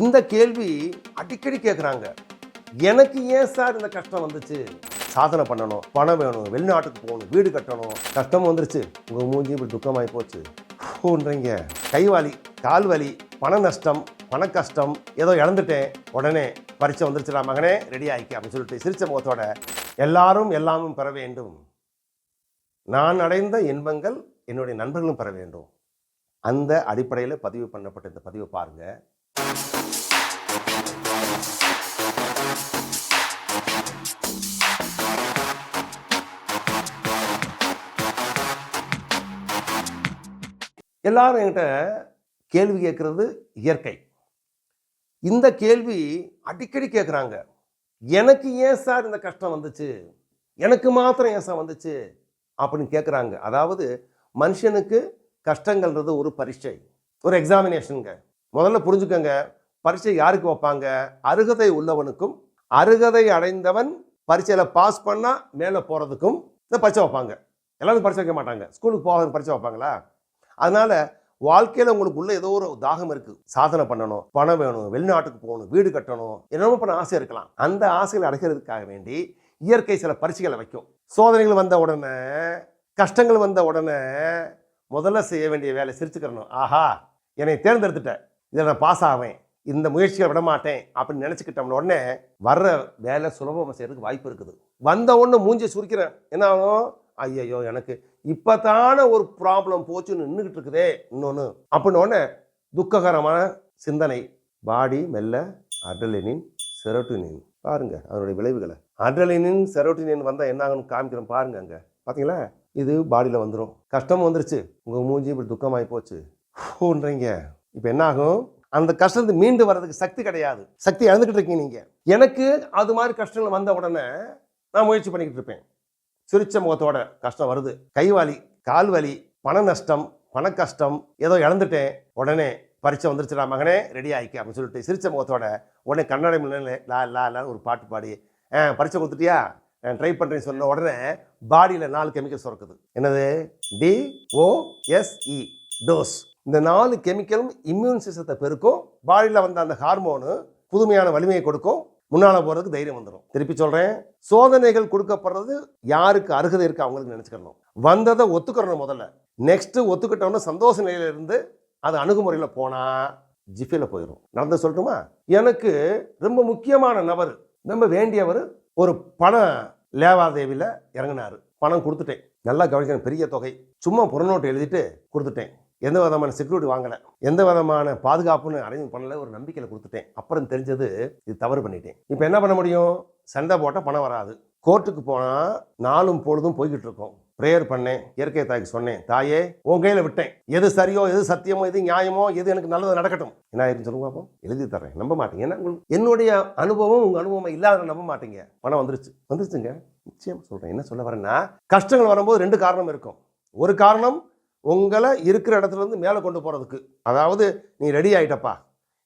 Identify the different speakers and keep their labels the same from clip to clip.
Speaker 1: இந்த கேள்வி அடிக்கடி கேட்குறாங்க எனக்கு ஏன் சார் இந்த கஷ்டம் வந்துச்சு? சாதனை பண்ணணும் பணம் வேணும் வெளிநாட்டுக்கு போகணும் வீடு கட்டணும் கஷ்டம் வந்துருச்சு. உங்கள் மூஞ்சி இப்படி துக்கமாகி போச்சு. ஓன்றீங்க கை வலி கால் வலி பண நஷ்டம் பண கஷ்டம் ஏதோ இழந்துட்டேன். உடனே பரிச்சை வந்துருச்சுடா மகனே ரெடி ஆயிக்க அப்படின்னு சொல்லிட்டு சிரித்த முகத்தோட எல்லாரும் எல்லாமும் பெற வேண்டும். நான் அடைந்த இன்பங்கள் என்னுடைய நண்பர்களும் பெற வேண்டும். அந்த அடிப்படையில் பதிவு பண்ணப்பட்ட இந்த பதிவை பாருங்கள் எல்லாரும் என்கிட்ட கேள்வி கேட்கறது இயற்கை. இந்த கேள்வி அடிக்கடி கேட்குறாங்க எனக்கு ஏன் சார் இந்த கஷ்டம் வந்துச்சு? எனக்கு மாத்திரம் ஏன் சார் வந்துச்சு? அப்படின்னு கேட்குறாங்க அதாவது மனுஷனுக்கு கஷ்டங்கள்ன்றது ஒரு பரீட்சை ஒரு எக்ஸாமினேஷனுங்க முதல்ல புரிஞ்சுக்கோங்க. பரீட்சை யாருக்கு வைப்பாங்க? அருகதை உள்ளவனுக்கும் அருகதை அடைந்தவன் பரீட்சையில் பாஸ் பண்ணால் மேலே போகிறதுக்கும் இந்த பரீட்சை வைப்பாங்க. எல்லாரும் பரீட்சை வைக்க மாட்டாங்க. ஸ்கூலுக்கு போகாத பரீட்சை வைப்பாங்களா? அதனால வாழ்க்கையில் உங்களுக்கு உள்ள ஏதோ ஒரு தாகம் இருக்குது சாதனை பண்ணணும் பணம் வேணும் வெளிநாட்டுக்கு போகணும் வீடு கட்டணும் என்னமோ பண்ண ஆசை இருக்கலாம். அந்த ஆசைகளை அடைகிறதுக்காக வேண்டி இயற்கை சில பரிசுகளை வைக்கும். சோதனைகள் வந்த உடனே கஷ்டங்கள் வந்த உடனே முதல்ல செய்ய வேண்டிய வேலை சிரிச்சுக்கிறணும். ஆஹா என்னை தேர்ந்தெடுத்துட்டேன் இதில் நான் பாஸ் ஆவேன். இந்த முயற்சியை விட மாட்டேன் அப்படின்னு நினச்சிக்கிட்டோம்னு உடனே வர்ற வேலை சுலபமாக செய்கிறதுக்கு வாய்ப்பு இருக்குது. வந்த ஒன்று மூஞ்சி சுரிக்கிறேன். என்ன ஆகும்? ஐயையோ எனக்கு இப்போ தானே ஒரு ப்ராப்ளம் போச்சுன்னு நின்றுக்கிட்டு இருக்குதே இன்னொன்று அப்படின்னு உடனே துக்ககரமான சிந்தனை. பாடி மெல்ல அட்ரலினின் செரோட்டினின் பாருங்க அதனுடைய விளைவுகளை. அட்ரலினின் செரோட்டினின் வந்தால் என்ன ஆகும்னு காமிக்கிறோம் பாருங்க அங்கே. பார்த்தீங்களா இது பாடியில் வந்துடும் கஷ்டம் வந்துருச்சு. உங்கள் மூஞ்சி இப்படி துக்கமாகி போச்சு. ஹூன்றீங்க இப்போ என்னாகும்? அந்த கஷ்டத்தை மீண்டு வர்றதுக்கு சக்தி கிடையாது. சக்தி இழந்துக்கிட்டு இருக்கீங்க நீங்கள் எனக்கு அது மாதிரி கஷ்டங்கள் வந்த உடனே நான் முயற்சி பண்ணிக்கிட்டு இருப்பேன். சிரிச்ச முகத்தோட கஷ்டம் வருது. கைவாலி கால்வலி கால் வலி பண நஷ்டம் பண கஷ்டம் ஏதோ இழந்துட்டேன். உடனே பரிச்சை வந்துருச்சுடா மகனே ரெடி ஆகிக்க அப்படின்னு சொல்லிட்டு சிரிச்ச முகத்தோட உடனே கண்ணாடி முன்னே லா லா லா ஒரு பாட்டு பாடி ஆ பரிச்சை கொடுத்துட்டியா? ட்ரை பண்ணுறேன்னு சொன்ன உடனே பாடியில் நாலு கெமிக்கல் சுரக்குது. என்னது? டி ஓ எஸ்இ டோஸ் இந்த நாலு கெமிக்கலும் இம்யூன் சிஸ்டத்தை பெருக்கும். பாடியில் வந்த அந்த ஹார்மோனு புதுமையான வலிமையை கொடுக்கும். முன்னால் போகிறதுக்கு தைரியம் வந்துடும் திருப்பி சொல்கிறேன் சோதனைகள் கொடுக்கப்படுறது யாருக்கு அருகதை இருக்கு அவங்களுக்கு நினச்சிக்கணும். வந்ததை ஒத்துக்கிறணும் முதல்ல. நெக்ஸ்ட்டு ஒத்துக்கிட்டோன்னு சந்தோஷ நிலையிலிருந்து அது அணுகுமுறையில் போனால் ஜிஃபியில் போயிடும் நடந்து சொல்லட்டுமா? எனக்கு ரொம்ப முக்கியமான நபர் ரொம்ப வேண்டியவர் ஒரு பண லேவாதேவியில் இறங்கினார். பணம் கொடுத்துட்டேன். நல்லா கவனிக்கணும் பெரிய தொகை. சும்மா புறநோட்டு எழுதிட்டு கொடுத்துட்டேன். எந்த விதமான செக்யூரிட்டி வாங்கலை. எந்த விதமான பாதுகாப்புன்னு அரேஞ்ச் பண்ணல ஒரு நம்பிக்கையில் கொடுத்துட்டேன். அப்புறம் தெரிஞ்சது இது தவறு பண்ணிட்டேன். இப்போ என்ன பண்ண முடியும்? சண்டை போட்டால் பணம் வராது. கோர்ட்டுக்கு போனால் நாளும் பொழுதும் போய்கிட்டு இருக்கோம். ப்ரேயர் பண்ணேன் இயற்கை தாய்க்கு சொன்னேன் தாயே உன் கையில் விட்டேன். எது சரியோ எது சத்தியமோ எது நியாயமோ எது எனக்கு நல்லது நடக்கட்டும். என்ன ஆயிரும் சொல்லுங்க பாப்போம். எழுதி தரேன் நம்ப மாட்டீங்க. ஏன்னா உங்களுக்கு என்னுடைய அனுபவம் உங்கள் அனுபவம் இல்லாத நம்ப மாட்டீங்க. பணம் வந்துருச்சு. வந்துருச்சுங்க. நிச்சயம் சொல்கிறேன் என்ன சொல்ல வரேன்னா கஷ்டங்கள் வரும்போது ரெண்டு காரணம் இருக்கும். ஒரு காரணம் உங்களை இருக்கிற இடத்துலேருந்து மேலே கொண்டு போகிறதுக்கு அதாவது நீ ரெடி ஆகிட்டப்பா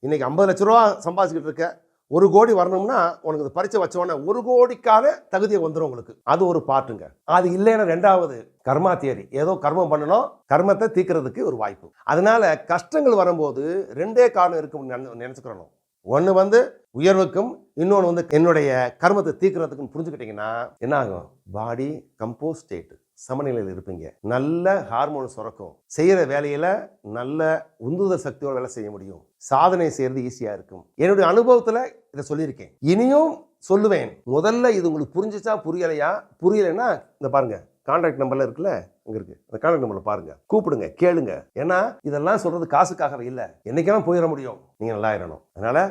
Speaker 1: இன்றைக்கி ஐம்பது லட்ச ரூபா சம்பாதிச்சுக்கிட்டு இருக்க. ஒரு கோடி வரணும்னா உனக்கு இந்த பரிச்சை வச்சோன்னே ஒரு கோடிக்கான தகுதியை வந்துடும் உங்களுக்கு. அது ஒரு பாட்டுங்க. அது இல்லைன்னா ரெண்டாவது கர்மா தியரி. ஏதோ கர்மம் பண்ணணும். கர்மத்தை தீக்கிறதுக்கு ஒரு வாய்ப்பு. அதனால கஷ்டங்கள் வரும்போது ரெண்டே காரணம் இருக்கும்னு நினச்சிக்கிறணும் ஒன்று வந்து உயர்வுக்கும் இன்னொன்று வந்து என்னுடைய கர்மத்தை தீக்கிறதுக்கும் புரிஞ்சுக்கிட்டிங்கன்னா என்ன ஆகும்? பாடி கம்போஸ் ஸ்டேட் சமநிலையில் இருப்பீங்க. நல்ல ஹார்மோன் சுரக்கும். செய்கிற வேலையில் நல்ல உந்துதல் சக்தியோட வேலை செய்ய முடியும். சாதனை செய்கிறது ஈஸியாக இருக்கும். என்னுடைய அனுபவத்தில் இதை சொல்லியிருக்கேன். இனியும் சொல்லுவேன். முதல்ல இது உங்களுக்கு புரிஞ்சிச்சா புரியலையா? புரியலைன்னா இந்த பாருங்கள் கான்டாக்ட் நம்பரில் இருக்குல்ல? அங்கே இருக்கு. அந்த கான்டாக்ட் நம்பரில் பாருங்கள் கூப்பிடுங்க கேளுங்க. ஏன்னா இதெல்லாம் சொல்கிறது காசுக்காகவே இல்லை. என்றைக்கெல்லாம் போயிட முடியும். நீங்கள் நல்லா ஆயிடணும். அதனால்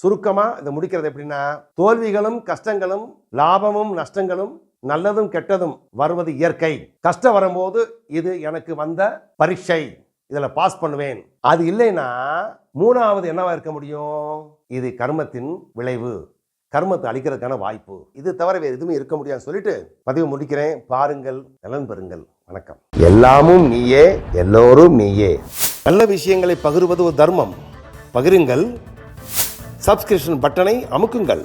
Speaker 1: சுருக்கமாக இதை முடிக்கிறது எப்படின்னா தோல்விகளும் கஷ்டங்களும் லாபமும் நஷ்டங்களும் நல்லதும் கெட்டதும் வருவது இயற்கை. கஷ்டம் வரும்போது இது எனக்கு வந்த பரீட்சை. இதில் பாஸ் பண்ணுவேன். அது இல்லைன்னா மூணாவது என்னவா இருக்க முடியும்? இது கர்மத்தின் விளைவு. கர்மத்தை அழிக்கிறதுக்கான வாய்ப்பு. இது தவிர வேறு எதுவுமே இருக்க முடியாதுன்னு சொல்லிட்டு பதிவு முடிக்கிறேன். பாருங்கள் நலன் பெறுங்கள். வணக்கம். எல்லாமும் நீயே எல்லோரும் நீயே. நல்ல விஷயங்களை பகிர்வது ஒரு தர்மம். பகிருங்கள். சப்ஸ்கிரிப்ஷன் பட்டனை அமுக்குங்கள்.